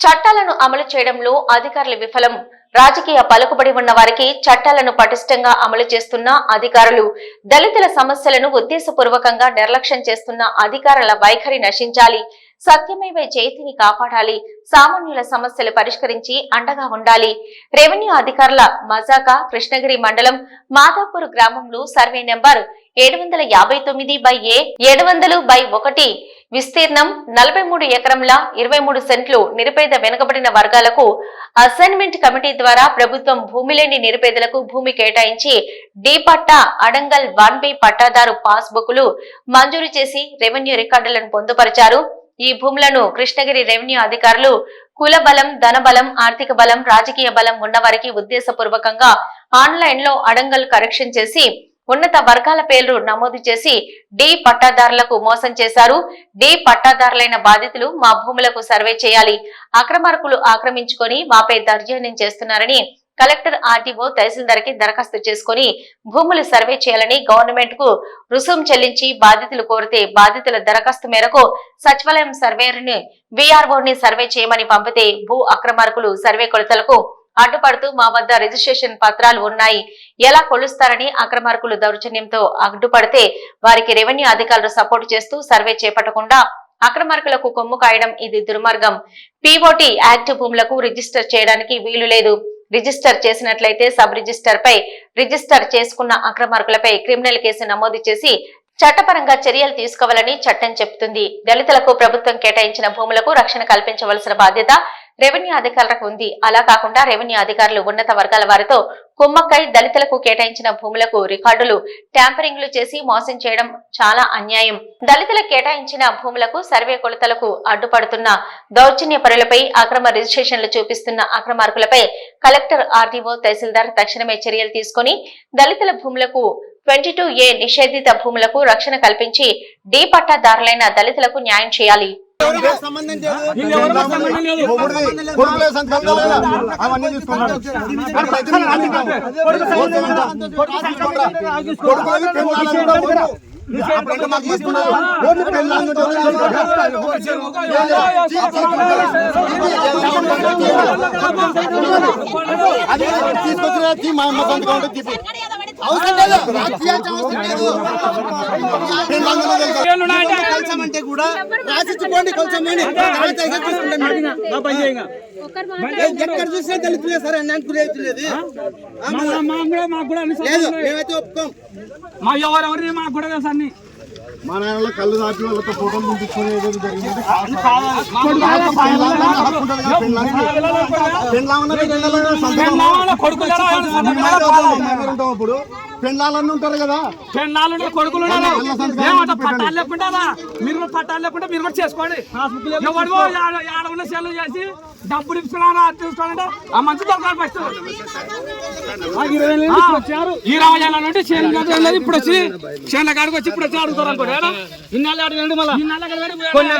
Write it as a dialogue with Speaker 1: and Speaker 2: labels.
Speaker 1: చట్టాలను అమలు చేయడంలో అధికారులు విఫలం. రాజకీయ పలుకుబడి ఉన్న వారికి చట్టాలను పటిష్టంగా అమలు చేస్తున్న అధికారులు దళితుల సమస్యలను ఉద్దేశపూర్వకంగా నిర్లక్ష్యం చేస్తున్న అధికారుల వైఖరి నశించాలి. సత్యమేవే చేతిని కాపాడాలి. సామాన్యుల సమస్యలు పరిష్కరించి అండగా ఉండాలి. రెవెన్యూ అధికారుల మజాక కృష్ణగిరి మండలం మాదాపూర్ గ్రామంలో సర్వే నెంబర్ ఏడు వందల యాభై తొమ్మిది బై ఏ ఏడు వందలు బై ఒకటి విస్తీర్ణం నలభై మూడు ఎకరంల ఇరవై మూడు సెంట్లు నిరుపేద వెనుకబడిన వర్గాలకు అసైన్మెంట్ కమిటీ ద్వారా ప్రభుత్వం భూమి లేని నిరుపేదలకు భూమి కేటాయించి డి పట్టా అడంగల్ వన్ బి పట్టాదారు పాస్ బుక్లు మంజూరు చేసి రెవెన్యూ రికార్డులను పొందుపరిచారు. ఈ భూములను కృష్ణగిరి రెవెన్యూ అధికారులు కుల బలం ధన బలం ఆర్థిక బలం రాజకీయ బలం ఉన్నవారికి ఉద్దేశపూర్వకంగా ఆన్లైన్లో అడంగల్ కరెక్షన్ చేసి ఉన్నత వర్గాల పేర్లు నమోదు చేసి డి పట్టాదారులకు మోసం చేశారు. డి పట్టాదారులైన బాధితులు మా భూములకు సర్వే చేయాలి. అక్రమార్కులు ఆక్రమించుకొని మాపై దర్జన్యం చేస్తున్నారని కలెక్టర్ ఆర్టీఓ తహసీల్దార్కి దరఖాస్తు చేసుకుని భూములు సర్వే చేయాలని గవర్నమెంట్కు రుసుం చెల్లించి బాధితులు కోరితే బాధితుల దరఖాస్తు మేరకు సచివాలయం సర్వేయర్ని ని సర్వే చేయమని పంపితే భూ అక్రమార్కులు సర్వే కొలతలకు అడ్డుపడుతూ మా వద్ద రిజిస్ట్రేషన్ పత్రాలు ఉన్నాయి. ఎలా కొలుస్తారని అక్రమార్కులు దౌర్జన్యంతో అడ్డుపడితే వారికి రెవెన్యూ అధికారులు సపోర్టు చేస్తూ సర్వే చేపట్టకుండా అక్రమార్కులకు కొమ్ము కాయడం ఇది దుర్మార్గం. పీఓటీ యాక్ట్ భూములకు రిజిస్టర్ చేయడానికి వీలు లేదు. రిజిస్టర్ చేసినట్లయితే సబ్ రిజిస్టర్ పై రిజిస్టర్ చేసుకున్న అక్రమార్కులపై క్రిమినల్ కేసు నమోదు చేసి చట్టపరంగా చర్యలు తీసుకోవాలని చట్టం చెబుతుంది దళితులకు ప్రభుత్వం కేటాయించిన భూములకు రక్షణ కల్పించవలసిన బాధ్యత రెవెన్యూ అధికారులకు ఉంది. అలా కాకుండా రెవెన్యూ అధికారులు ఉన్నత వర్గాల వారితో కుమ్మక్కై దళితులకు కేటాయించిన భూములకు రికార్డులు ట్యాంపరింగ్లు చేసి మోసం చేయడం చాలా అన్యాయం. దళితులకు కేటాయించిన భూములకు సర్వే కొలతలకు అడ్డుపడుతున్న దౌర్జన్య పరులపై అక్రమ రిజిస్ట్రేషన్లు చూపిస్తున్న అక్రమార్కులపై కలెక్టర్ ఆర్డీఓ తహసీల్దార్ తక్షణమే చర్యలు తీసుకుని దళితుల భూములకు ట్వంటీ టూ ఏ నిషేధిత భూములకు రక్షణ కల్పించి డి పట్టాదారులైన దళితులకు న్యాయం చేయాలి.
Speaker 2: అవన్నీ తీసుకున్నాడు తీసుకొచ్చిన మా సంతకం. అవసరం కూడా రాసిచ్చుకోండి కలిసామని ఎక్కడ చూసినా తెలుస్తుంది సార్ నాకు లేదు
Speaker 3: మా- మా కూడా మాకు కూడా అన్ని
Speaker 2: లేదు
Speaker 3: సంబంధాలు
Speaker 2: మేమైతే ఒప్పుకోం.
Speaker 3: మా ఎవరెవరిని మాకు కూడా తెలుసు అన్ని.
Speaker 2: మా నాయనలో కళ్ళు దాటి వాళ్ళతో ఫోటోలు పంపించుకుని ఏదో జరిగింది? అప్పుడు. పెళ్ళాలన్నీ ఉంటారు కదా.
Speaker 3: పెళ్ళాలు కొడుకులు ఏమంట. పట్టాలు లేకుండా మీరు కూడా పట్టాలు లేకుండా మీరు కూడా చేసుకోండి. ఆడ- ఉన్న సెల్లు చేసి డబ్బులు ఇస్తున్నారా అది తీసుకోవాలంటే ఆ మంచి దొరకాలి ఫస్ట్ ఇరవై ఏళ్ళ నుండి చేను ఇప్పుడు వచ్చి చేనుల కాడికి వచ్చి ఇప్పుడు వచ్చి అడుగుతారు అనుకోండి? ఇన్నాళ్ళు అడగండి మళ్ళీ? కొన్ని